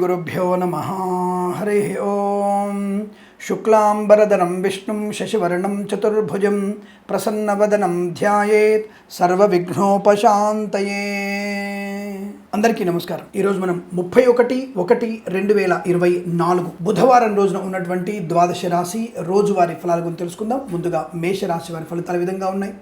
గురుభ్యో నమ హరి ఓం శుక్లాంబరదనం విష్ణుం శశివర్ణం చతుర్భుజం ప్రసన్నవదనం ధ్యాయేత్ సర్వవిఘ్నోపశాంతయే అందరికీ నమస్కారం. ఈరోజు మనం ముప్పై ఒకటి ఒకటి రెండు వేల ఇరవై నాలుగు బుధవారం రోజున ఉన్నటువంటి ద్వాదశ రాశి రోజువారి ఫలాల గురించి తెలుసుకుందాం. ముందుగా మేషరాశి వారి ఫలితాలు విధంగా ఉన్నాయి?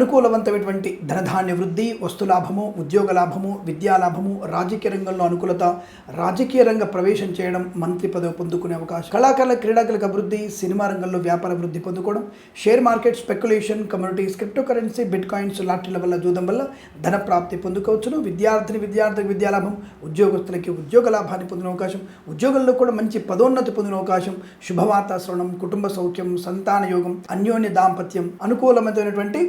అనుకూలవంతమైనటువంటి ధనధాన్య వృద్ధి వస్తులాభము ఉద్యోగ లాభము విద్యా లాభము రాజకీయ రంగంలో అనుకూలత రాజకీయ రంగ ప్రవేశం చేయడం మంత్రి పదవి పొందుకునే అవకాశం. కళాకారుల క్రీడాకులకు అభివృద్ధి సినిమా రంగంలో వ్యాపార వృద్ధి పొందుకోవడం share market speculation communities cryptocurrency bitcoins లాటరీల వల్ల జూదం వల్ల ధన ప్రాప్తి పొందుకోవచ్చును. విద్యార్థిని విద్యార్థికి విద్యాలాభం ఉద్యోగస్తులకి ఉద్యోగ లాభాన్ని పొందిన అవకాశం ఉద్యోగంలో కూడా మంచి పదోన్నతి పొందిన అవకాశం శుభవార్త శ్రవణం కుటుంబ సౌఖ్యం సంతాన యోగం అన్యోన్య దాంపత్యం అనుకూలమైనటువంటి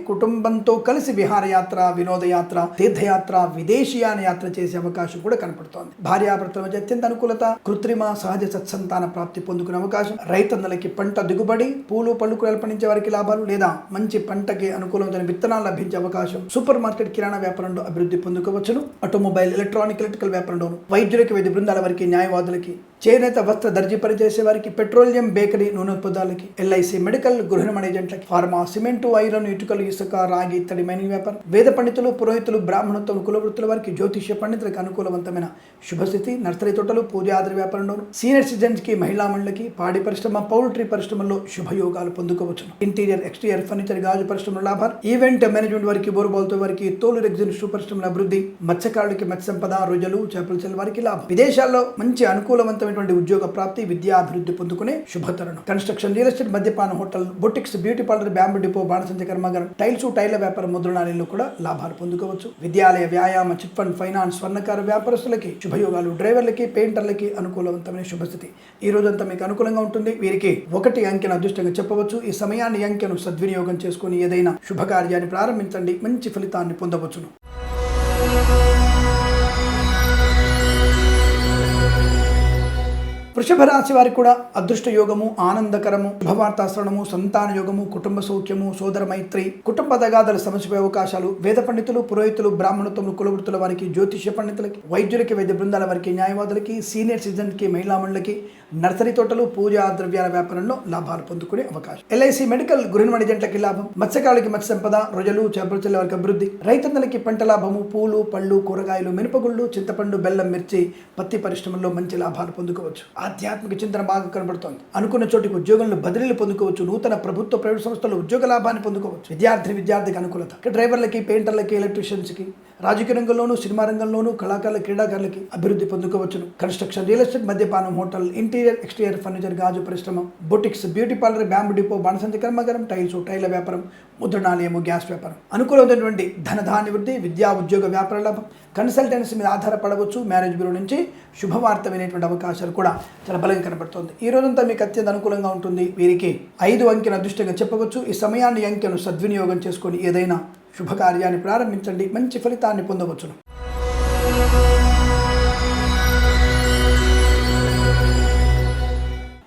కుటుంబంతో కలిసి విహారయాత్ర వినోదయాత్ర తీర్థయాత్ర విదేశీయాన యాత్ర చేసే అవకాశం కూడా కనపడుతోంది. భార్యాభర్తల మధ్య అత్యంత అనుకూలత కృత్రిమ సహజ సత్సంతాన ప్రాప్తి పొందుకునే అవకాశం రైతన్నలకి పంట దిగుబడి పూలు పళ్ళు పండించే వారికి లాభాలు లేదా మంచి పంటకి అనుకూలమైన విత్తనాలు లభించే అవకాశం సూపర్ మార్కెట్ కిరాణా వ్యాపారంలో అభివృద్ధి పొందుకోవచ్చును. ఆటోమొబైల్ ఎలక్ట్రానిక్ ఎలక్ట్రికల్ వ్యాపారంలో వైద్యులకి వైద్య బృందాల వారికి న్యాయవాదులకి చేనేత వస్త్ర దర్జీ పనిచేసే వారికి పెట్రోలియం బేకరీ నూనె ఉత్పత్తులకి ఎల్ఐసి మెడికల్ గృహ ఏజెంట్లకి ఫార్మా సిమెంటు ఐరన్ ఇటుకలు ఇసుక రాగి ఇత్తడి మైనింగ్ వ్యాపారం. వేద పండితులు పురోహితులు బ్రాహ్మణత్వం కులవృత్తుల వారికి జ్యోతిష్య పండితులకు అనుకూలవంతమైన శుభస్థితి నర్సరీ తోటలు పూజాద్రి వ్యాపారంలో సీనియర్ సిటిజన్స్కి మహిళా మండలికి పాడి పరిశ్రమ పౌల్ట్రీ పరిశ్రమల్లో శుభయోగాలు పొందుకోవచ్చును. ఇంటీరియర్ ఎక్స్టీరియర్ ఫర్నిచర్ గాజు పరిశ్రమల లాభాలు. ఈవెంట్ మేనేజ్మెంట్ వారికి బోరుబాల్తో వారికి తోలు రెగ్జిన్ షూ పరిశ్రమల అభివృద్ధి మత్స్యకారులకి మత్స్య సంపద రొయ్యలు చేపల చెల్ వారికి లాభం. విదేశాల్లో మంచి అనుకూలవంతమైన అనుకూలవంతమైనటువంటి ఉద్యోగ ప్రాప్తి విద్యా అభివృద్ధి పొందుకునే శుభతరుణం. కన్స్ట్రక్షన్ రియల్ ఎస్టేట్ మద్యపాన hotel boutiques beauty parlour bamboo depot బాణసంచ కర్మాగారం టైల్స్ టైల వ్యాపార ముద్రణాలయంలో కూడా లాభాలు పొందుకోవచ్చు. విద్యాలయ వ్యాయామ చిట్ ఫండ్ ఫైనాన్స్ స్వర్ణకార వ్యాపారస్తులకి శుభయోగాలు డ్రైవర్లకి పెయింటర్లకి అనుకూలవంతమైన శుభస్థితి. ఈ రోజంతా మీకు అనుకూలంగా ఉంటుంది. వీరికి ఒకటి అంకెను అదృష్టంగా చెప్పవచ్చు. ఈ సమయాన్ని అంకెను సద్వినియోగం చేసుకుని ఏదైనా శుభకార్యాన్ని ప్రారంభించండి. మంచి ఫలితాన్ని పొందవచ్చును. వృషభ రాశి వారికి కూడా అదృష్ట యోగము ఆనందకరము శుభవార్తాశ్రణము సంతాన యోగము కుటుంబ సౌఖ్యము సోదర మైత్రి కుటుంబ తగాదల సమస్యపై అవకాశాలు వేద పండితులు పురోహితులు బ్రాహ్మణత్వములు కులవృత్తుల వారికి జ్యోతిష్య పండితులకి వైద్యులకి వైద్య బృందాల వారికి న్యాయవాదులకి సీనియర్ సిటిజన్కి మహిళామణులకి నర్సరీ తోటలు పూజా ద్రవ్యాల వ్యాపారంలో లాభాలు పొందుకునే అవకాశం. ఎల్ఐసి మెడికల్ గృహిణి జంటలకి లాభం మత్స్యకారులకి మత్స్య సంపద రొయ్యలు చేపల వారికి అభివృద్ధి రైతన్నలకి పంట లాభము పూలు పళ్ళు కూరగాయలు మినపగుళ్ళు చింతపండు బెల్లం మిర్చి పత్తి పరిశ్రమల్లో మంచి లాభాలు పొందుకోవచ్చు. ఆధ్యాత్మిక చింతన బాగా కనబడుతోంది. అనుకున్న చోటికి ఉద్యోగంలో బదిలీలు పొందుకోవచ్చు నూతన ప్రభుత్వ ప్రైవేట్ సంస్థలు ఉద్యోగ లాభాన్ని పొందుకోవచ్చు. విద్యార్థి విద్యార్థికి అనుకూలత. డ్రైవర్లకి పెయింటర్లకి ఎలక్ట్రీషియన్స్కి రాజకీయ రంగంలోనూ సినిమా రంగంలోనూ కళాకారుల క్రీడాకారులకి అభివృద్ధి పొందుకోవచ్చును. కన్స్ట్రక్షన్ రియల్ ఎస్టేట్ మద్యపానం హోటల్ ఇంటీరియర్ ఎక్స్టీరియర్ ఫర్నిచర్ గాజు పరిశ్రమ boutiques beauty parlour bamboo depot బాణసంతి కర్మగారం టైల్స్ టైల వ్యాపారం ముద్రణాలయము గ్యాస్ వ్యాపారం. అనుకూలమైనటువంటి ధనధాన్య వృద్ధి విద్యా ఉద్యోగ వ్యాపార లాభం. కన్సల్టెన్సీ మీద ఆధారపడవచ్చు. మ్యారేజ్ బ్యూరో నుంచి శుభవార్త వినేటువంటి అవకాశాలు కూడా చాలా బలంగా కనబడుతోంది. ఈ రోజంతా మీకు అత్యంత అనుకూలంగా ఉంటుంది. వీరికి ఐదు అంకెను అదృష్టంగా చెప్పవచ్చు. ఈ సమయాన్ని అంకెను సద్వినియోగం చేసుకొని ఏదైనా శుభకార్యాన్ని ప్రారంభించండి. మంచి ఫలితాన్ని పొందవచ్చును.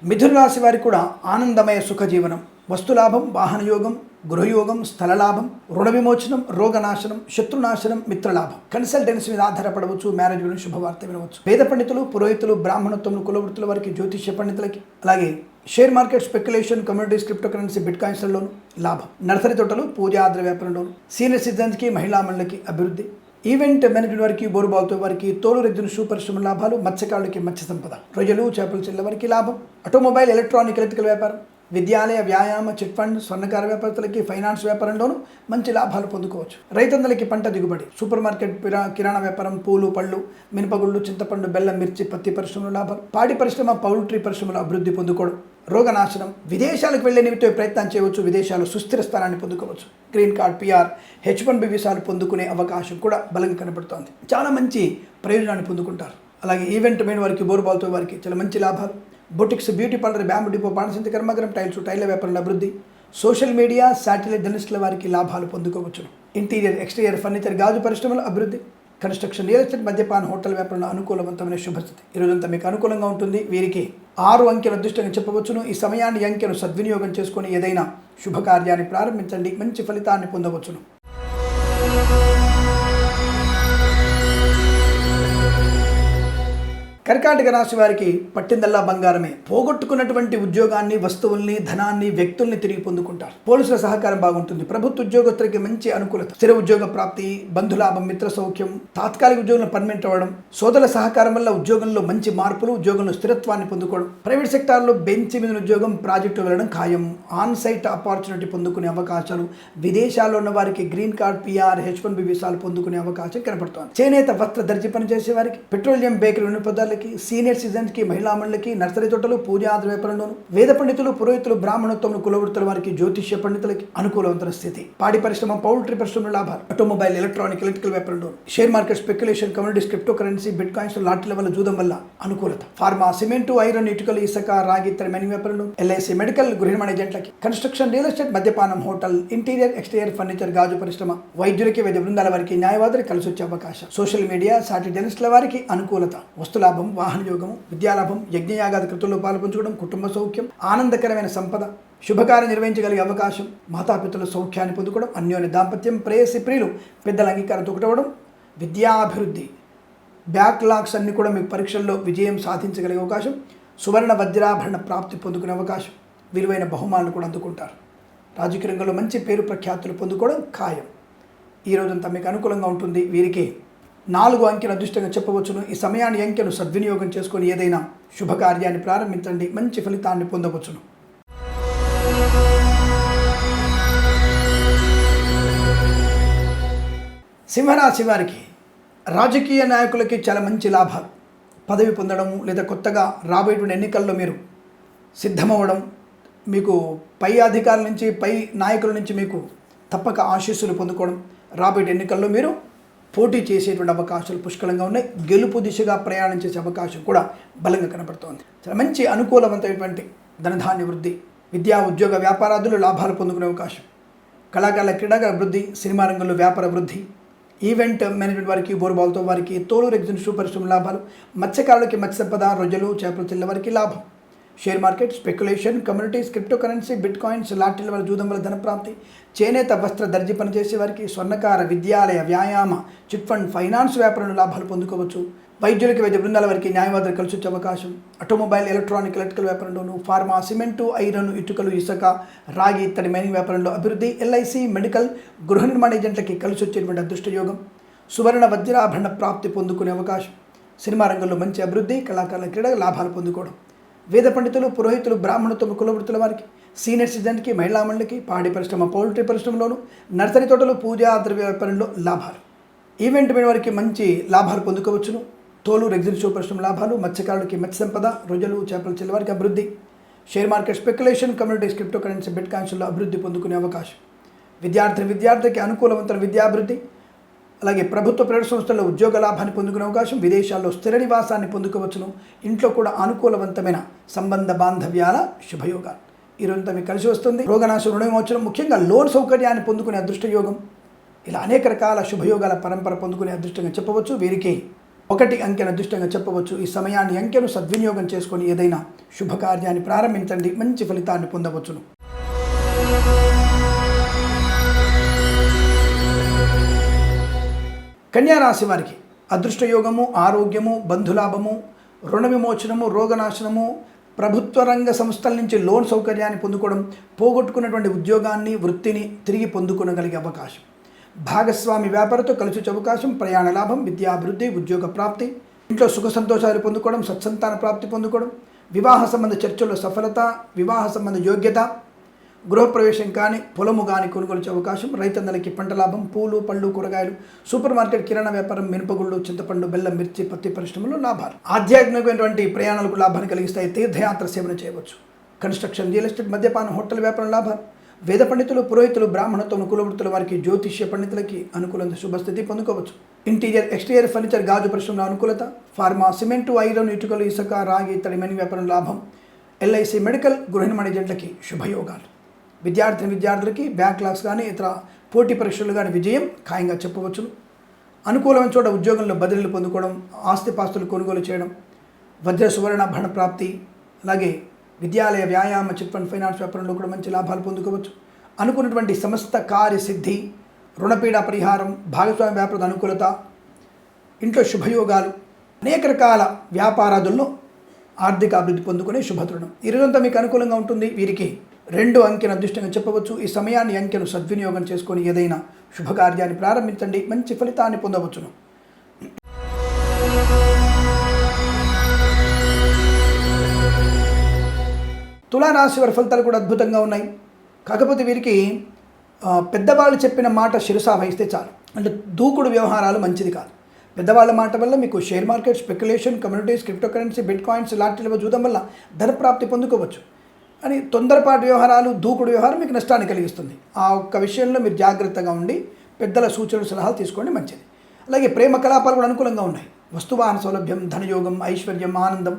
మిథున రాశి వారికి కూడా ఆనందమయ సుఖ జీవనం. వస్తులాభం వాహనయోగం గృహయోగం స్థలలాభం రుణ విమోచనం రోగనాశనం శత్రునాశనం మిత్రలాభం. కన్సల్టెన్సీ మీద ఆధారపడవచ్చు మ్యారేజ్ గురించి శుభవార్త వినవచ్చు. వేద పండితులు పురోహితులు బ్రాహ్మణత్వం కులవృత్తుల వారికి జ్యోతిష్య పండితులకి అలాగే share market speculation communities cryptocurrency bit కాయిన్స్లలోను లాభం. నర్సరీ తోటలు పూజాద్ర వ్యాపారంలోను సీనియర్ సిటిజన్స్కి మహిళా మండలికి అభివృద్ధి. ఈవెంట్ మేనేజ్మెంట్ వారికి బోరుబావుతో వారికి తోలు రెద్దును షూ పరిశ్రమ లాభాలు మత్స్యకారులకి మత్స్య సంపద. రొయ్యలు చేపల చెల్ల వారికి లాభం. ఆటోమొబైల్ ఎలక్ట్రానిక్ ఎలక్ట్రికల్ వ్యాపారం. విద్యాలయ వ్యాయామ చిట్ ఫండ్ స్వర్ణకార వ్యాపారస్తులకి ఫైనాన్స్ వ్యాపారంలోనూ మంచి లాభాలు పొందుకోవచ్చు. రైతందరికి పంట దిగుబడి. సూపర్ మార్కెట్ కిరాణా వ్యాపారం పూలు పళ్ళు మినపగుళ్ళు చింతపండు బెల్లం మిర్చి పత్తి పరిశ్రమల లాభాలు. పాడి పరిశ్రమ పౌల్ట్రీ పరిశ్రమల అభివృద్ధి పొందుకోవడం. రోగనాశనం. విదేశాలకు వెళ్ళే నిమిత్తం ప్రయత్నం చేయవచ్చు. విదేశాలు సుస్థిర స్థానాన్ని పొందుకోవచ్చు. Green card PR H one B వీసాలు పొందుకునే అవకాశం కూడా బలంగా కనబడుతోంది. చాలా మంచి ప్రయోజనాన్ని పొందుకుంటారు. అలాగే ఈవెంట్ మీద వారికి బోర్బాల్తో వారికి చాలా మంచి లాభాలు. Boutiques beauty parlour bamboo depot బాణసంతి కర్మగరం టైల్స్ టైల వ్యాపారుల అభివృద్ధి సోషల్ మీడియా శాటిలైట్ జర్నలిస్టుల వారికి లాభాలు పొందుకోవచ్చును. ఇంటీరియర్ ఎక్స్టీరియర్ ఫర్నిచర్ గాజు పరిశ్రమల అభివృద్ధి కన్స్ట్రక్షన్ రియల్ ఎస్టేట్ మద్యపాన హోటల్ వ్యాపారంలో అనుకూలవంతమైన శుభస్థితి ఈరోజంతా మీకు అనుకూలంగా ఉంటుంది. వీరికి ఆరు అంకెల అదృష్టంగా చెప్పవచ్చును. ఈ సమయాన్ని అంకెను సద్వినియోగం చేసుకుని ఏదైనా శుభకార్యాన్ని ప్రారంభించండి. మంచి ఫలితాన్ని పొందవచ్చును. కర్కాటక రాశి వారికి పట్టిందల్లా బంగారమే. పోగొట్టుకున్నటువంటి ఉద్యోగాన్ని వస్తువుల్ని ధనాన్ని వ్యక్తుల్ని తిరిగి పొందుకుంటారు. పోలీసుల సహకారం బాగుంటుంది. ప్రభుత్వ ఉద్యోగస్తులకి మంచి అనుకూలత. స్థిర ఉద్యోగ ప్రాప్తి బంధులాభం మిత్ర సౌఖ్యం తాత్కాలిక ఉద్యోగంలో పర్మనెంట్ అవ్వడం సోదరుల సహకారం వల్ల ఉద్యోగంలో మంచి మార్పులు ఉద్యోగంలో స్థిరత్వాన్ని పొందుకోవడం. ప్రైవేట్ సెక్టార్లో బెంచ్ మీద ఉద్యోగం ప్రాజెక్టు వెళ్ళడం ఖాయం. ఆన్ సైట్ ఆపర్చునిటీ పొందుకునే అవకాశాలు. విదేశాల్లో ఉన్న వారికి green card PR H one B వీసాలు పొందుకునే అవకాశం కనపడుతోంది. చేనేత వస్త్ర దర్జీ పనిచేసే వారికి పెట్రోలియం బేకరీ ఉన్న సీనియర్ సిటిజన్స్కి మహిళా మండలికి నర్సరీ తోటలు పూజాద్ర వ్యాపారంలోను వేద పండితులు పురోహితులు బ్రాహ్మణోత్తములు కులవృత్తుల వారికి జ్యోతిష్య పండితులకి అనుకూలవంతమైన స్థితి. పాడి పరిశ్రమ పౌల్ట్రీ పరిశ్రమ లాభాలు. Automobile electronic electrical వ్యాపారంలోను share market speculation communities cryptocurrency bitcoins లాటరీల వల్ల జూదం వల్ల అనుకూలత. ఫార్మా సిమెంట్ ఐరన్ ఇటుకలు ఇసుక రాగి ఇతర మెని వ్యాపారంలో ఎల్ఐసి మెడికల్ గృహ ఏజెంట్లకి. కన్స్ట్రక్షన్ రియల్ ఎస్టేట్ మద్యపానం హోటల్ ఇంటీరియర్ ఎక్స్టీరియర్ ఫర్నిచర్ గాజు పరిశ్రమ వైద్యులకి వైద్య బృందాల వారికి న్యాయవాదులు కలిసి వచ్చే అవకాశం. సోషల్ మీడియా సాటి జర్నలిస్టుల వారికి అనుకూలత. వస్తులాభం వాహన యోగము విద్యాలాభం యజ్ఞయాగాది కృతుల్లో పాల్పంచుకోవడం కుటుంబ సౌఖ్యం ఆనందకరమైన సంపద శుభకార్యం నిర్వహించగలిగే అవకాశం మాతాపితల సౌఖ్యాన్ని పొందుకోవడం అన్యోన్య దాంపత్యం ప్రేయసి ప్రియులు పెద్దల అంగీకారం తొకటవడం విద్యాభివృద్ధి. బ్యాక్లాగ్స్ అన్ని కూడా మీ పరీక్షల్లో విజయం సాధించగలిగే అవకాశం సువర్ణ వజ్రాభరణ ప్రాప్తి పొందుకునే అవకాశం విలువైన బహుమానులు కూడా అందుకుంటారు. రాజకీయ రంగంలో మంచి పేరు ప్రఖ్యాతులు పొందుకోవడం ఖాయం. ఈ రోజంతా మీకు అనుకూలంగా ఉంటుంది వీరికి నాలుగు అంకెను అదృష్టంగా చెప్పవచ్చును. ఈ సమయాన్ని అంకెను సద్వినియోగం చేసుకొని ఏదైనా శుభకార్యాన్ని ప్రారంభించండి. మంచి ఫలితాన్ని పొందవచ్చును. సింహరాశి వారికి రాజకీయ నాయకులకి చాలా మంచి లాభాలు. పదవి పొందడం లేదా కొత్తగా రాబోయేటువంటి ఎన్నికల్లో మీరు సిద్ధమవ్వడం మీకు పై అధికారుల నుంచి పై నాయకుల నుంచి మీకు తప్పక ఆశీస్సులు పొందుకోవడం రాబోయే ఎన్నికల్లో మీరు పోటీ చేసేటువంటి అవకాశాలు పుష్కలంగా ఉన్నాయి. గెలుపు దిశగా ప్రయాణం చేసే అవకాశం కూడా బలంగా కనబడుతోంది. చాలా మంచి అనుకూలవంతమైనటువంటి ధనధాన్య వృద్ధి విద్యా ఉద్యోగ వ్యాపారాదులు లాభాలు పొందుకునే అవకాశం. కళాకారుల క్రీడాగా అభివృద్ధి సినిమా రంగంలో వ్యాపార వృద్ధి ఈవెంట్ మేనేజ్మెంట్ వారికి బోరుబావులతో వారికి తోలు ఎగ్జిబిషన్ పరిశ్రమ లాభాలు మత్స్యకారులకి మత్స్య సంపద రొయ్యలు చేపలు చిల్ల వారికి లాభం. Share market speculation communities cryptocurrency bitcoins లాటరీల వల్ల జూదం వల్ల ధనప్రాప్తి చేనేత వస్త్ర దర్జీ పనిచేసే వారికి స్వర్ణకార విద్యాలయ వ్యాయామ చిట్ ఫండ్ ఫైనాన్స్ వ్యాపారంలో లాభాలు పొందుకోవచ్చు. వైద్యులకి వైద్య బృందాల వారికి న్యాయవాదులు కలిసి వచ్చే అవకాశం. ఆటోమొబైల్ ఎలక్ట్రానిక్ ఎలక్ట్రికల్ వ్యాపారంలోను ఫార్మా సిమెంటు ఐరన్ ఇటుకలు ఇసుక రాగి ఇత్తడి మైనింగ్ వ్యాపారంలో అభివృద్ధి ఎల్ఐసి మెడికల్ గృహ నిర్మాణ ఏజెంట్లకి కలిసి వచ్చేటువంటి అదృష్టయోగం. సువర్ణ వజ్రాభరణ ప్రాప్తి పొందుకునే అవకాశం. సినిమా రంగంలో మంచి అభివృద్ధి కళాకారుల క్రీడ లాభాలు పొందుకోవడం. వేద పండితులు పురోహితులు బ్రాహ్మణత్వ కులవృత్తుల వారికి సీనియర్ సిటిజన్కి మహిళా మండలికి పాడి పరిశ్రమ పౌల్ట్రీ పరిశ్రమలోను నర్సరీ తోటలు పూజా ద్రవ్య వ్యాపారంలో లాభాలు. ఈవెంట్ మీద వారికి మంచి లాభాలు పొందుకోవచ్చును. తోలు రెగ్జిన్ షో పరిశ్రమ లాభాలు మత్స్యకారులకి మత్స్య సంపద రొయ్యలు చేపల చిల్లవారికి అభివృద్ధి. Share market speculation communities cryptocurrency bit కాయిన్స్లో అభివృద్ధి పొందుకునే అవకాశం. విద్యార్థి విద్యార్థికి అనుకూలవంతమైన విద్యాభివృద్ధి అలాగే ప్రభుత్వ ప్రైవేట్ సంస్థల్లో ఉద్యోగ లాభాన్ని పొందుకునే అవకాశం విదేశాల్లో స్థిర నివాసాన్ని పొందుకోవచ్చును. ఇంట్లో కూడా అనుకూలవంతమైన సంబంధ బాంధవ్యాల శుభయోగాలు. ఈ రోజంతా మీకు కలిసి వస్తుంది. రోగనాశ రుణవిమోచనం ముఖ్యంగా లోన్ సౌకర్యాన్ని పొందుకునే అదృష్టయోగం. ఇలా అనేక రకాల శుభయోగాల పరంపర పొందుకునే అదృష్టంగా చెప్పవచ్చు. వీరికి ఒకటి అంకెను అదృష్టంగా చెప్పవచ్చు. ఈ సమయాన్ని అంకెను సద్వినియోగం చేసుకొని ఏదైనా శుభకార్యాన్ని ప్రారంభించండి. మంచి ఫలితాన్ని పొందవచ్చును. కన్యారాశి వారికి అదృష్టయోగము ఆరోగ్యము బంధులాభము రుణ విమోచనము రోగనాశనము ప్రభుత్వ రంగ సంస్థల నుంచి లోన్ సౌకర్యాన్ని పొందుకోవడం పోగొట్టుకున్నటువంటి ఉద్యోగాన్ని వృత్తిని తిరిగి పొందుకోగలిగే అవకాశం. భాగస్వామి వ్యాపారతో కలిసి అవకాశం ప్రయాణ లాభం విద్యాభివృద్ధి ఉద్యోగ ప్రాప్తి ఇంట్లో సుఖ సంతోషాలు పొందుకోవడం సత్సంతాన ప్రాప్తి పొందుకోవడం వివాహ సంబంధ చర్చల్లో సఫలత వివాహ సంబంధ యోగ్యత గృహప్రవేశం కానీ పొలము కానీ కొనుగోలు చేసే అవకాశం రైతన్నలకి పంట లాభం పూలు పళ్ళు కూరగాయలు సూపర్ మార్కెట్ కిరాణా వ్యాపారం మినపగుళ్ళు చింతపండు బెల్లం మిర్చి పత్తి పరిశ్రమలు లాభాలు. ఆధ్యాత్మికమైనటువంటి ప్రయాణాలకు లాభాన్ని కలిగిస్తాయి తీర్థయాత్ర సేవన చేయవచ్చు. కన్స్ట్రక్షన్ రియల్ ఎస్టేట్ మద్యపానం హోటల్ వ్యాపారం లాభాలు. వేద పండితులు పురోహితులు బ్రాహ్మణత్వం కులవృత్తుల వారికి జ్యోతిష్య పండితులకి అనుకూలంగా శుభస్థితి పొందుకోవచ్చు. ఇంటీరియర్ ఎక్స్టీరియర్ ఫర్నిచర్ గాజు పరిశ్రమలో అనుకూలత. ఫార్మా సిమెంటు ఐరన్ ఇటుకలు ఇసుక రాగి తడి మని వ్యాపారం లాభం. ఎల్ఐసి మెడికల్ గృహ నిర్మాణ ఏజెంట్లకి శుభయోగాలు. విద్యార్థిని విద్యార్థులకి బ్యాక్లాగ్స్ కానీ ఇతర పోటీ పరీక్షలు కానీ విజయం ఖాయంగా చెప్పవచ్చును. అనుకూలమైన చోట ఉద్యోగంలో బదిలీలు పొందుకోవడం ఆస్తిపాస్తులు కొనుగోలు చేయడం వజ్ర సువర్ణాభరణ ప్రాప్తి అలాగే విద్యాలయ వ్యాయామ చిట్ ఫండ్ ఫైనాన్స్ వ్యాపారంలో కూడా మంచి లాభాలు పొందుకోవచ్చు. అనుకున్నటువంటి సమస్త కార్యసిద్ధి రుణపీడ పరిహారం భాగస్వామ్య వ్యాపార అనుకూలత ఇంట్లో శుభయోగాలు అనేక రకాల వ్యాపారాదుల్లో ఆర్థిక అభివృద్ధి పొందుకునే శుభతరుణం ఈ రోజంతా మీకు అనుకూలంగా ఉంటుంది. వీరికి రెండు అంకెను అదృష్టంగా చెప్పవచ్చు. ఈ సమయాన్ని అంకెను సద్వినియోగం చేసుకొని ఏదైనా శుభకార్యాన్ని ప్రారంభించండి. మంచి ఫలితాన్ని పొందవచ్చును. తులారాశి వారి ఫలితాలు కూడా అద్భుతంగా ఉన్నాయి. కాకపోతే వీరికి పెద్దవాళ్ళు చెప్పిన మాట శిరసా వహిస్తే చాలు. అంటే దూకుడు వ్యవహారాలు మంచిది కాదు. పెద్దవాళ్ళ మాట వల్ల మీకు share market speculation communities cryptocurrency bitcoins లాంటివి చూడడం వల్ల ధనప్రాప్తి పొందుకోవచ్చు. అని తొందరపాటు వ్యవహారాలు దూకుడు వ్యవహారం మీకు నష్టాన్ని కలిగిస్తుంది. ఆ ఒక్క విషయంలో మీరు జాగ్రత్తగా ఉండి పెద్దల సూచనలు సలహాలు తీసుకోండి మంచిది. అలాగే ప్రేమ కలాపాలు కూడా అనుకూలంగా ఉన్నాయి. వస్తువాహన సౌలభ్యం ధనయోగం ఐశ్వర్యం ఆనందం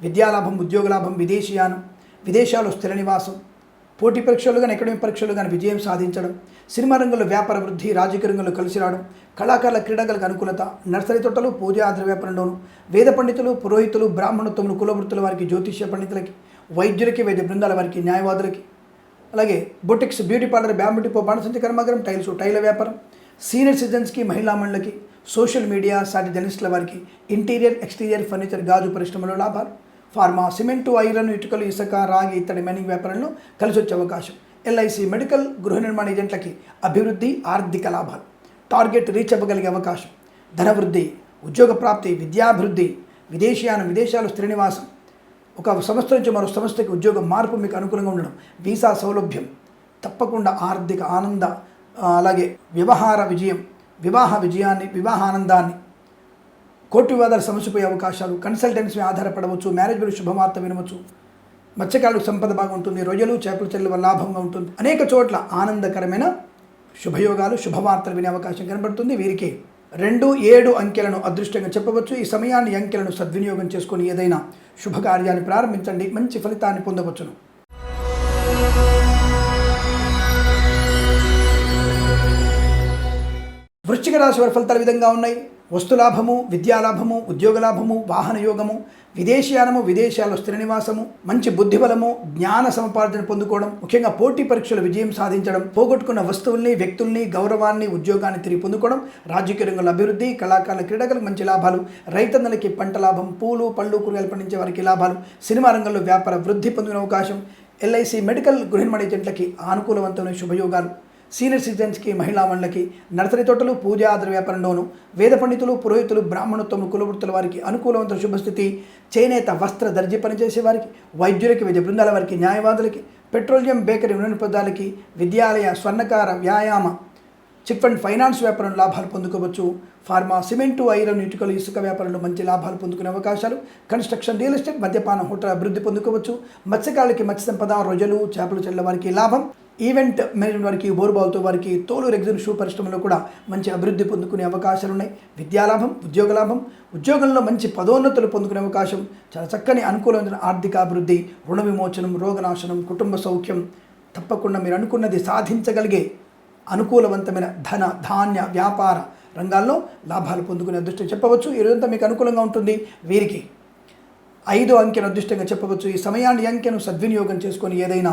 విద్యాలాభం ఉద్యోగలాభం విదేశీయానం విదేశాల్లో స్థిర నివాసం పోటీ పరీక్షలు కానీ అకాడమిక్ పరీక్షలు కానీ విజయం సాధించడం సినిమా రంగంలో వ్యాపార వృద్ధి రాజకీయ రంగంలో కలిసి రావడం కళాకారుల క్రీడాకలకు అనుకూలత నర్సరీ తోటలు పూజా ఆధార వ్యాపారంలోను వేద పండితులు పురోహితులు బ్రాహ్మణోత్తములు కులవృత్తుల వారికి జ్యోతిష్య పండితులకి వైద్యులకి వైద్య బృందాల వారికి న్యాయవాదులకి. అలాగే boutiques beauty parlour bamboo depot బాణసంచి కర్మాగారం టైల్స్ టైల వ్యాపారం. సీనియర్ సిటిజన్స్కి మహిళా మండలికి సోషల్ మీడియా సాటి జర్నలిస్టుల వారికి ఇంటీరియర్ ఎక్స్టీరియర్ ఫర్నిచర్ గాజు పరిశ్రమలో లాభాలు. ఫార్మా సిమెంటు ఐరన్ ఇటుకలు ఇసుక రాగి ఇత్తడి మైనింగ్ వ్యాపారంలో కలిసి వచ్చే అవకాశం ఎల్ఐసి మెడికల్ గృహ నిర్మాణ ఏజెంట్లకి అభివృద్ధి ఆర్థిక లాభాలు. టార్గెట్ రీచ్ అవ్వగలిగే అవకాశం. ధనవృద్ధి ఉద్యోగ ప్రాప్తి విద్యాభివృద్ధి విదేశీయానం విదేశాలు స్థిర ఒక సంస్థ నుంచి మరో సంస్థకి ఉద్యోగం మార్పు మీకు అనుకూలంగా ఉండడం వీసా సౌలభ్యం తప్పకుండా ఆర్థిక ఆనంద అలాగే వ్యవహార విజయం వివాహ విజయాన్ని వివాహ ఆనందాన్ని కోర్టు వివాదాలు సమస్యపోయే అవకాశాలు కన్సల్టెన్సీ ఆధారపడవచ్చు మేనేజ్మెంట్ శుభవార్త వినవచ్చు. మత్స్యకారులకు సంపద బాగుంటుంది రొయ్యలు చేపల చెల్లు వల్ల లాభంగా ఉంటుంది. అనేక చోట్ల ఆనందకరమైన శుభయోగాలు శుభవార్తలు వినే అవకాశం కనబడుతుంది. వీరికి రెండు ఏడు అంకెలను అదృష్టంగా చెప్పవచ్చు. ఈ సమయాన్ని అంకెలను సద్వినియోగం చేసుకొని ఏదైనా శుభకార్యాన్ని ప్రారంభించండి. మంచి ఫలితాన్ని పొందవచ్చును. వృశ్చిక రాశి వారి ఫలితాలు విధంగా ఉన్నాయి. వస్తులాభము విద్యాలాభము ఉద్యోగలాభము వాహనయోగము విదేశీయానము విదేశాల్లో స్థిర నివాసము మంచి బుద్ధిబలము జ్ఞాన సముపార్జన పొందుకోవడం ముఖ్యంగా పోటీ పరీక్షలు విజయం సాధించడం పోగొట్టుకున్న వస్తువుల్ని వ్యక్తుల్ని గౌరవాన్ని ఉద్యోగాన్ని తిరిగి పొందుకోవడం రాజకీయ రంగంలో అభివృద్ధి కళాకారుల క్రీడలకు మంచి లాభాలు రైతన్నలకి పంట లాభం పూలు పళ్ళు కూరగాయలు పండించే వారికి లాభాలు సినిమా రంగంలో వ్యాపార వృద్ధి పొందిన అవకాశం ఎల్ఐసి మెడికల్ గృహ ఏజెంట్లకి ఆనుకూలవంతమైన శుభయోగాలు. సీనియర్ సిటిజన్స్కి మహిళా మండలికి నర్సరీ తోటలు పూజా ఆధార వ్యాపారంలోను వేద పండితులు పురోహితులు బ్రాహ్మణోత్తములు కులవృత్తుల వారికి అనుకూలవంత శుభస్థితి చేనేత వస్త్ర దర్జీ పనిచేసే వారికి వైద్యులకి వైద్య బృందాల వారికి న్యాయవాదులకి పెట్రోలియం బేకరీ ఉన్న పదార్థాలకి విద్యాలయ స్వర్ణకార వ్యాయామ చిట్ ఫండ్ ఫైనాన్స్ వ్యాపారం లాభాలు పొందుకోవచ్చు. ఫార్మా సిమెంటు ఐరన్ ఇటుకలు ఇసుక వ్యాపారంలో మంచి లాభాలు పొందుకునే అవకాశాలు కన్స్ట్రక్షన్ రియల్ ఎస్టేట్ మద్యపాన హోటల్ అభివృద్ధి పొందుకోవచ్చు. మత్స్యకారులకి మత్స్య సంపద రొయ్యలు చేపలు చెల్లవారికి లాభం. ఈవెంట్ మేనేజ్మెంట్ వారికి బోర్బాల్తో వారికి తోలు రెగ్జిన్ షూ పరిశ్రమలో కూడా మంచి అభివృద్ధి పొందుకునే అవకాశాలు ఉన్నాయి. విద్యాలాభం ఉద్యోగ లాభం ఉద్యోగంలో మంచి పదోన్నతులు పొందుకునే అవకాశం చాలా చక్కని అనుకూలమైన ఆర్థిక అభివృద్ధి రుణ విమోచనం రోగనాశనం కుటుంబ సౌఖ్యం తప్పకుండా మీరు అనుకున్నది సాధించగలిగే అనుకూలవంతమైన ధన ధాన్య వ్యాపార రంగాల్లో లాభాలు పొందుకునే అదృష్టం చెప్పవచ్చు. ఈ రోజంతా మీకు అనుకూలంగా ఉంటుంది. వీరికి ఐదు అంకెను అదృష్టంగా చెప్పవచ్చు. ఈ సమయాన్ని అంకెను సద్వినియోగం చేసుకొని ఏదైనా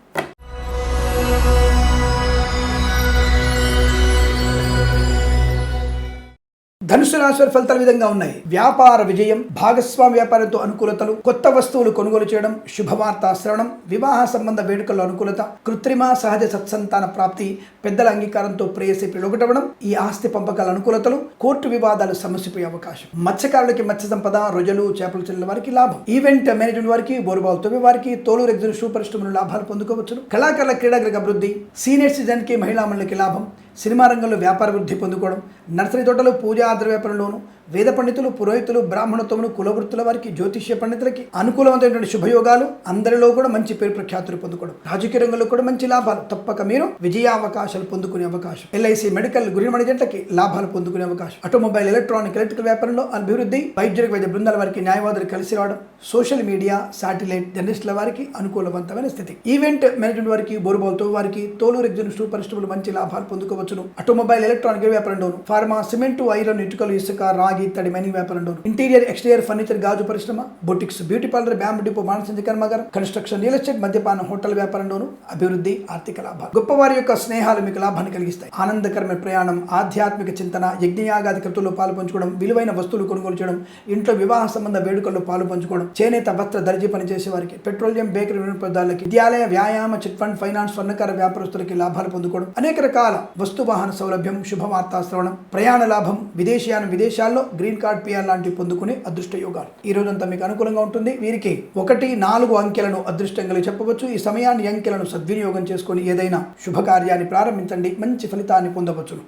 ధనుసు రాశి ఫలితాల విధంగా ఉన్నాయి. వ్యాపార విజయం భాగస్వామి వ్యాపారంతో అనుకూలతలు కొత్త వస్తువులు కొనుగోలు చేయడం శుభవార్త శ్రవణం వివాహ సంబంధ వేడుకల్లో అనుకూలత కృత్రిమ సహజ సత్సంతాన ప్రాప్తి పెద్దల అంగీకారంతో ప్రేయసి పిలుగటవడం ఈ ఆస్తి పంపకాల అనుకూలతలు కోర్టు వివాదాలు సమస్యపోయే అవకాశం. మత్స్యకారులకి మత్స్య సంపద రొజలు చేపలు చెల్లిన వారికి లాభం. ఈవెంట్ మేనేజ్మెంట్ వారికి బోరుబాల్ తొమ్మి వారికి తోలు రెగ్జులు షూ పరిశ్రమలు లాభాలు పొందుకోవచ్చు కళాకారుల క్రీడాగ్రహ అభివృద్ధి సీనియర్ సిటిజన్కి మహిళా మండలికి లాభం. సినిమా రంగంలో వ్యాపార వృద్ధి పొందుకోవడం నర్సరీ తోటలో పూజా ఆధార వ్యాపారంలోను వేద పండితులు పురోహితులు బ్రాహ్మణోత్తములు కులవృత్తుల వారికి జ్యోతిష్య పండితులకి అనుకూలమైనటువంటి శుభయోగాలు అందరిలో కూడా మంచి పేరు ప్రఖ్యాతులు పొందుకోవడం. రాజకీయ రంగంలో కూడా మంచి లాభాలు. తప్పక మీరు విజయావకాశాలు పొందుకునే అవకాశం. ఎల్ఐసి మెడికల్ గురి జంటకి లాభాలు పొందుకునే అవకాశం. ఆటోమొబైల్ ఎలక్ట్రానిక్ ఎలక్ట్రికల్ వ్యాపారంలో అభివృద్ధి వైద్యులకు వైద్య బృందాల వారికి న్యాయవాదులు కలిసి రావడం సోషల్ మీడియా శాటిలైట్ జర్నలిస్టుల వారికి అనుకూలవంతమైన స్థితి. ఈవెంట్ మేనేజ్మెంట్ వారికి బోరుబాల్తో వారికి తోలు రెగ్జిన్ షూ పరిశ్రమలు మంచి లాభాలు పొందుకోవచ్చును. ఆటోమొబైల్ ఎలక్ట్రానిక్ వ్యాపారంలోను. ఫార్మా సిమెంట్ ఐరన్ ఇటుకలు ఇసుక రాగి ఇత్తడి మైనింగ్ వ్యాపారంలో ఇంటీరియర్ ఎక్స్టీరియర్ ఫర్నిచర్ గాజు పరిశ్రమ boutiques beauty parlour bamboo depot మానసించ కర్మాగారం కన్స్ట్రక్షన్ రియల్ ఎస్టేట్ మద్యపాన హోటల్ వ్యాపారంలోను అభివృద్ధి ఆర్థిక లాభాలు. గొప్పవారి యొక్క స్నేహాలు మీకు లాభాన్ని కలిగిస్తాయి. ఆనందకరమైన ప్రయాణం ఆధ్యాత్మిక చింతన యజ్ఞయాగాది కృతుల్లో పాలు పంచుకోవడం విలువైన వస్తువులు కొనుగోలు చేయడం ఇంట్లో వివాహ సంబంధ వేడుకల్లో పాలు పంచుకోవడం చేనేత వస్త్ర దర్జీ పనిచేసే వారికి పెట్రోలియం బేకరీ పదార్థాలకి విద్యాలయ వ్యాయామ చిట్ ఫండ్ ఫైనాన్స్ స్వర్ణకార వ్యాపారస్తులకి లాభాలు పొందుకోవడం అనేక రకాల వస్తు వాహన సౌలభ్యం శుభవార్తా శ్రవణం ప్రయాణ లాభం విదేశీయాన విదేశాల్లో గ్రీన్ కార్డ్ పిఆర్ లాంటివి పొందుకునే అదృష్ట యోగాలు. ఈ రోజంతా మీకు అనుకూలంగా ఉంటుంది. వీరికి ఒకటి నాలుగు అంకెలను అదృష్టంగా చెప్పవచ్చు. ఈ సమయాన్ని అంకెలను సద్వినియోగం చేసుకొని ఏదైనా శుభకార్యాన్ని ప్రారంభించండి. మంచి ఫలితాన్ని పొందవచ్చును.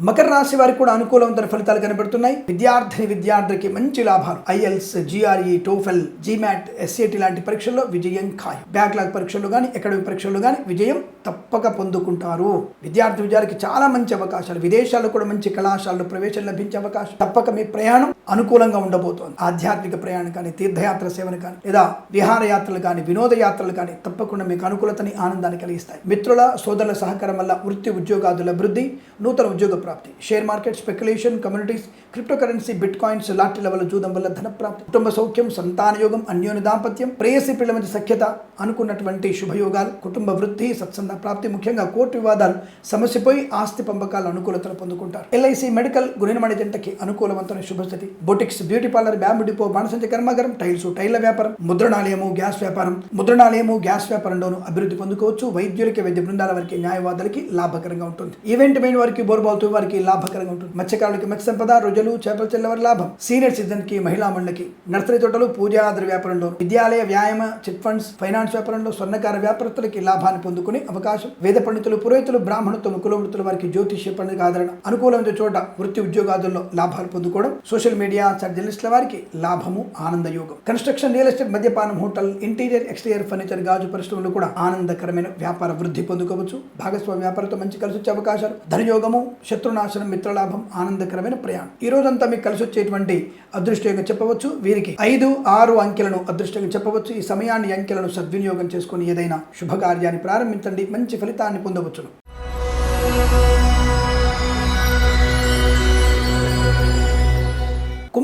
మకర రాశి వారికి కూడా అనుకూలవంతమైన ఫలితాలు కనబడుతున్నాయి. విద్యార్థిని విద్యార్థికి మంచి లాభాలు. IELTS GRE TOEFL GMAT SAT లాంటి పరీక్షల్లో విజయం ఖాయం. బ్యాక్లాగ్ పరీక్షల్లో కానీ అకాడమిక్ పరీక్షల్లో కానీ విజయం తప్పక పొందుకుంటారు. విద్యార్థి విద్యార్థికి చాలా మంచి అవకాశాలు. విదేశాల్లో కూడా మంచి కళాశాలలో ప్రవేశం లభించే అవకాశం. తప్పక మీ ప్రయాణం అనుకూలంగా ఉండబోతోంది. ఆధ్యాత్మిక ప్రయాణం కానీ తీర్థయాత్ర సేవను కానీ లేదా విహారయాత్రలు కానీ వినోద యాత్రలు కానీ తప్పకుండా మీకు అనుకూలతని ఆనందాన్ని కలిగిస్తాయి. మిత్రుల సోదరుల సహకారం వల్ల వృత్తి ఉద్యోగాదుల అభివృద్ధి నూతన ఉద్యోగ ప్రాప్తి. Share market speculation communities crypto currency bitcoins లాంటి లెవెల్ జూదం వల్ల ధన ప్రాప్తి కుటుంబ సౌఖ్యం సంతానయోగం అన్యోన్య దాంపత్యం ప్రేయసి పిల్లల మధ్య సఖ్యత అనుకున్నటువంటి శుభయోగాలు కుటుంబ వృద్ధి సత్సంద ప్రాప్తి ముఖ్యంగా కోర్టు వివాదాలు సమస్యపోయి ఆస్తి పంపకాల అనుకూలతలు పొందుకుంటారు. ఎల్ఐసి మెడికల్ గుణమణి జంటకి అనుకూలవంతమైన శుభస్థితి. Boutiques beauty parlour bamboo depot బాణసంచ కర్మాగారం టైల్స్ టైల్ల వ్యాపారం ముద్రణాలయము గ్యాస్ వ్యాపారం. ముద్రణాలయము గ్యాస్ వ్యాపారంలోనూ అభివృద్ధి పొందుకోవచ్చు. వైద్యులకి వైద్య బృందాల వారికి న్యాయవాదులకి లాభకరంగా ఉంటుంది. ఈవెంట్ మెయిన్ వారికి బోర్బాల్తో వారికి లాభకరంగా ఉంటుంది. మత్స్యకారులకి మత్స్య సంపద రొయ్యలు చేపల చెల్లవారి లాభం. సీనియర్ సిటిజన్కి మహిళా మండలికి నర్సరీ తోటలు పూజాద్ర వ్యాపారంలో విద్యాలయ వ్యాయామ చిట్ ఫండ్స్ ఫైనాన్స్ వ్యాపారంలో స్వర్ణకార వ్యాపారస్తులకి లాభాన్ని పొందుకునే అవకాశం. వేద పండితులు పురోహితులు బ్రాహ్మణులు కులవృత్తుల వారికి జ్యోతిష్య పండుగ ఆదరణ. అనుకూలమైన చోట వృత్తి ఉద్యోగాదుల్లో లాభాలు పొందుకోవడం. సోషల్ మీడియా జర్నలిస్టుల వారికి లాభము ఆనంద యోగం. కన్స్ట్రక్షన్ రియల్ ఎస్టేట్ మద్యపానం హోటల్ ఇంటీరియర్ ఎక్స్టీరియర్ ఫర్నిచర్ గాజు పరిశ్రమలు కూడా ఆనందకరమైన వ్యాపార వృద్ధి పొందుకోవచ్చు. భాగస్వామి వ్యాపారంతో మంచి కలిసి వచ్చే అవకాశాలు. ధనయోగము శత్రునాశనం మిత్రలాభం ఆనందకరమైన ప్రయాణం. ఈ రోజంతా మీకు కలిసి వచ్చేటువంటి అదృష్టంగా చెప్పవచ్చు. వీరికి ఐదు ఆరు అంకెలను అదృష్టంగా చెప్పవచ్చు. ఈ సమయాన్ని అంకెలను సద్వినియోగం చేసుకుని ఏదైనా శుభకార్యాన్ని ప్రారంభించండి. మంచి ఫలితాన్ని పొందవచ్చును.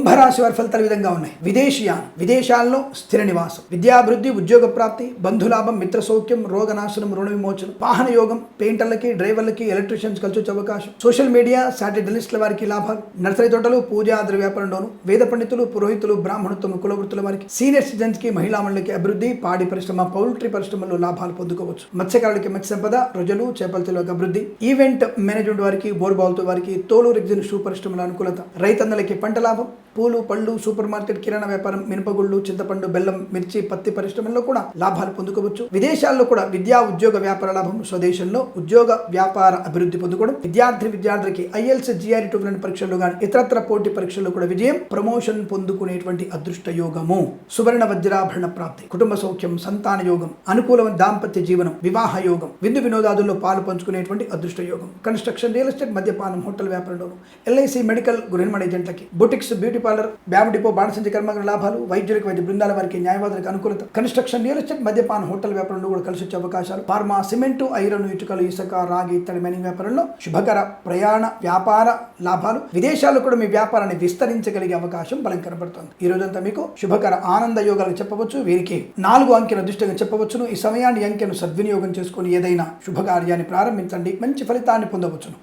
కుంభరాశి వారి ఫలితాలు విధంగా ఉన్నాయి. విదేశీయానం విదేశాల్లో స్థిర నివాసం విద్యాభివృద్ధి ఉద్యోగ ప్రాప్తి బంధులాభం మిత్ర సౌఖ్యం రోగనాశనం రుణ విమోచనం వాహన యోగం పెయింటర్లకి డ్రైవర్లకి ఎలక్ట్రీషియన్స్ కలిసి వచ్చే అవకాశం. సోషల్ మీడియా సాటిలైట్ వారికి లాభాలు. నర్సరీ తోటలు పూజాద్ర వ్యాపారంలోను వేద పండితులు పురోహితులు బ్రాహ్మణత్వం కులవృత్తుల వారికి సీనియర్ సిటిజన్స్కి మహిళా మండలికి అభివృద్ధి పాడి పరిశ్రమ పౌల్ట్రీ పరిశ్రమలో లాభాలు పొందుకోవచ్చు. మత్స్యకారులకి మత్స్య సంపద రొజలు చేపల చెరువులకు అభివృద్ధి. ఈవెంట్ మేనేజ్మెంట్ వారికి బోర్బాల్తో వారికి తోలు రిగ్జిన్ షూ పరిశ్రమల అనుకూలత. రైతన్నలకి పంట లాభం. పూలు పళ్ళు సూపర్ మార్కెట్ కిరాణా వ్యాపారం మినపగుళ్ళు చింతపండు బెల్లం మిర్చి పత్తి పరిశ్రమల్లో కూడా లాభాలు పొందుకోవచ్చు. విదేశాల్లో కూడా విద్యా ఉద్యోగ వ్యాపార లాభం స్వదేశంలో ఉద్యోగ వ్యాపార అభివృద్ధి పొందుకోవడం. విద్యార్థి విద్యార్థులకి ఐఎల్స్ జిఆర్ఈ టూ పరీక్షల్లో కానీ ఇతరత్ర పోటీ పరీక్షల్లో కూడా విజయం ప్రమోషన్ పొందుకునేటువంటి అదృష్ట యోగము సువర్ణ వజ్రాభరణ ప్రాప్తి కుటుంబ సౌఖ్యం సంతాన యోగం అనుకూలమైన దాంపత్య జీవనం వివాహ యోగం విందు వినోదాదుల్లో పాలు పంచుకునేటువంటి అదృష్ట యోగం కన్స్ట్రక్షన్ రియల్ ఎస్టేట్ మద్యపానం హోటల్ వ్యాపారంలోను ఎల్ఐసి మెడికల్ గృహనిర్మాణ ఏజెంట్లకి boutiques beauty parlour bamboo depot బాణసంచి కర్మగల లాభాలు వైద్యులకు వైద్య బృందాల వారికి న్యాయవాదులకు అనుకూలత. కన్స్ట్రక్షన్ రియల్ ఎస్టేట్ మద్యపాన హోటల్ వ్యాపారంలో కూడా కలిసి వచ్చే అవకాశాలు. ఫార్మా సిమెంటు ఐరన్ ఇటుకలు ఇసుక రాగి ఇత్తడి మైనింగ్ వ్యాపారంలో శుభకర ప్రయాణ వ్యాపార లాభాలు. విదేశాల్లో కూడా మీ వ్యాపారాన్ని విస్తరించగలిగే అవకాశం బలం కనబడుతుంది. ఈ రోజంతా మీకు శుభకర ఆనంద యోగాలు చెప్పవచ్చు వీరికి నాలుగు అంకెల దృష్టిగా చెప్పవచ్చును. ఈ సమయాన్ని అంకెను సద్వినియోగం చేసుకుని ఏదైనా శుభకార్యాన్ని ప్రారంభించండి. మంచి ఫలితాన్ని పొందవచ్చును.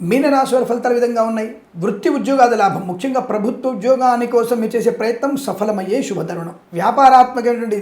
మీనరాశి వారి ఫలితాలు విధంగా ఉన్నాయి. వృత్తి ఉద్యోగాది లాభం. ముఖ్యంగా ప్రభుత్వ ఉద్యోగాని కోసం మీరు చేసే ప్రయత్నం సఫలమయ్యే శుభతరుణం వ్యాపారాత్మకమైనటువంటి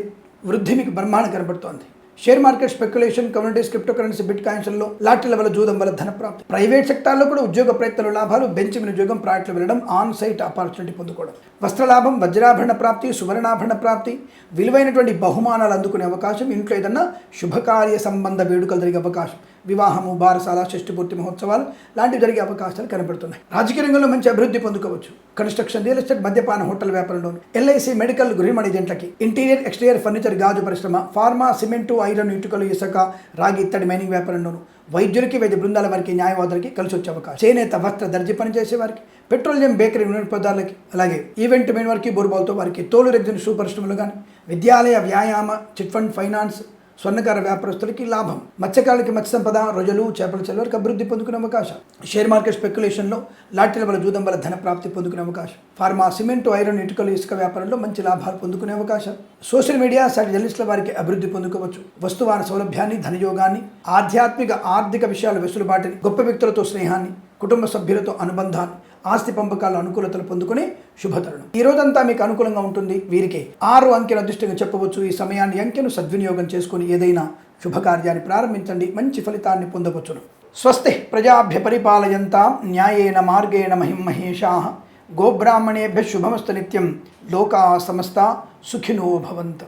వృద్ధి మీకు బ్రహ్మాండ కనబడుతోంది. Share market speculation communities crypto currency bit కాయిన్స్లో లాటరీ వల్ల జూదం వల్ల ధన ప్రాప్తి. ప్రైవేట్ సెక్టార్లో కూడా ఉద్యోగ ప్రయత్నాలు లాభాలు బెంచ్ మీద ఉద్యోగం ప్రాజెక్టులు వెళ్ళడం ఆన్ సైట్ ఆపర్చునిటీ పొందుకోవడం. వస్త్రలాభం వజ్రాభరణ ప్రాప్తి సువర్ణాభరణ ప్రాప్తి. విలువైనటువంటి బహుమానాలు అందుకునే అవకాశం ఇంట్లో ఏదన్నా శుభకార్య సంబంధ వేడుకలు జరిగే అవకాశం. వివాహము బారసాల షష్టిపూర్తి మహోత్సవాలు లాంటివి జరిగే అవకాశాలు కనబడుతున్నాయి. రాజకీయ రంగంలో మంచి అభివృద్ధి పొందుకోవచ్చు. కన్స్ట్రక్షన్ రియల్ ఎస్టేట్ మద్యపాన హోటల్ వ్యాపారంలోను ఎల్ఐసి మెడికల్ గృహమణి ఏజెంట్లకి ఇంటీరియర్ ఎక్స్టీరియర్ ఫర్నిచర్ గాజు పరిశ్రమ ఫార్మా సిమెంటు ఐరన్ ఇటుకలు ఇసుక రాగి ఇత్తడి మైనింగ్ వ్యాపారంలోను వైద్యులకి వైద్య బృందాల వారికి న్యాయవాదులకి కలిసి వచ్చే అవకాశం. చేనేత వస్త్ర దర్జీ పనిచేసే వారికి పెట్రోలియం బేకరీ వినియోగదారులకి అలాగే ఈవెంట్ మెయిన్ వారికి బోర్బాల్తో వారికి తోలు రెగ్జిన్ షూ పరిశ్రమలు కానీ విద్యాలయ వ్యాయామ చిట్ ఫండ్ ఫైనాన్స్ స్వర్ణకార వ్యాపారస్తులకి లాభం. మత్స్యకారులకి మత్స్య సంపద రొజలు చేపల చెల్లవరకు అభివృద్ధి పొందుకునే అవకాశం. షేర్ మార్కెట్ స్పెక్యులేషన్లో లాటరీల వల్ల జూదం వల్ల ధన ప్రాప్తి పొందుకునే అవకాశం. ఫార్మా సిమెంట్ ఐరన్ ఇటుకలు ఇసుక వ్యాపారంలో మంచి లాభాలు పొందుకునే అవకాశం. సోషల్ మీడియా సైడ్ జర్నలిస్టుల వారికి అభివృద్ధి పొందుకోవచ్చు. వస్తువాన సౌలభ్యాన్ని ధనయోగాన్ని ఆధ్యాత్మిక ఆర్థిక విషయాల వెసులుబాటుని గొప్ప వ్యక్తులతో స్నేహాన్ని కుటుంబ సభ్యులతో అనుబంధాన్ని ఆస్తి పంపకాల అనుకూలతలు పొందుకునే శుభతరుణం. ఈ రోజంతా మీకు అనుకూలంగా ఉంటుంది. వీరికి ఆరు అంకెల అదృష్టంగా చెప్పవచ్చు. ఈ సమయాన్ని అంకెను సద్వినియోగం చేసుకుని ఏదైనా శుభకార్యాన్ని ప్రారంభించండి. మంచి ఫలితాన్ని పొందవచ్చును. స్వస్తి ప్రజాభ్య పరిపాలయంతా న్యాయేన మార్గేణ మహిం మహేషా. గోబ్రాహ్మణేభ్య శుభమస్తు నిత్యం. లోకా సమస్త సుఖినో భవంతు.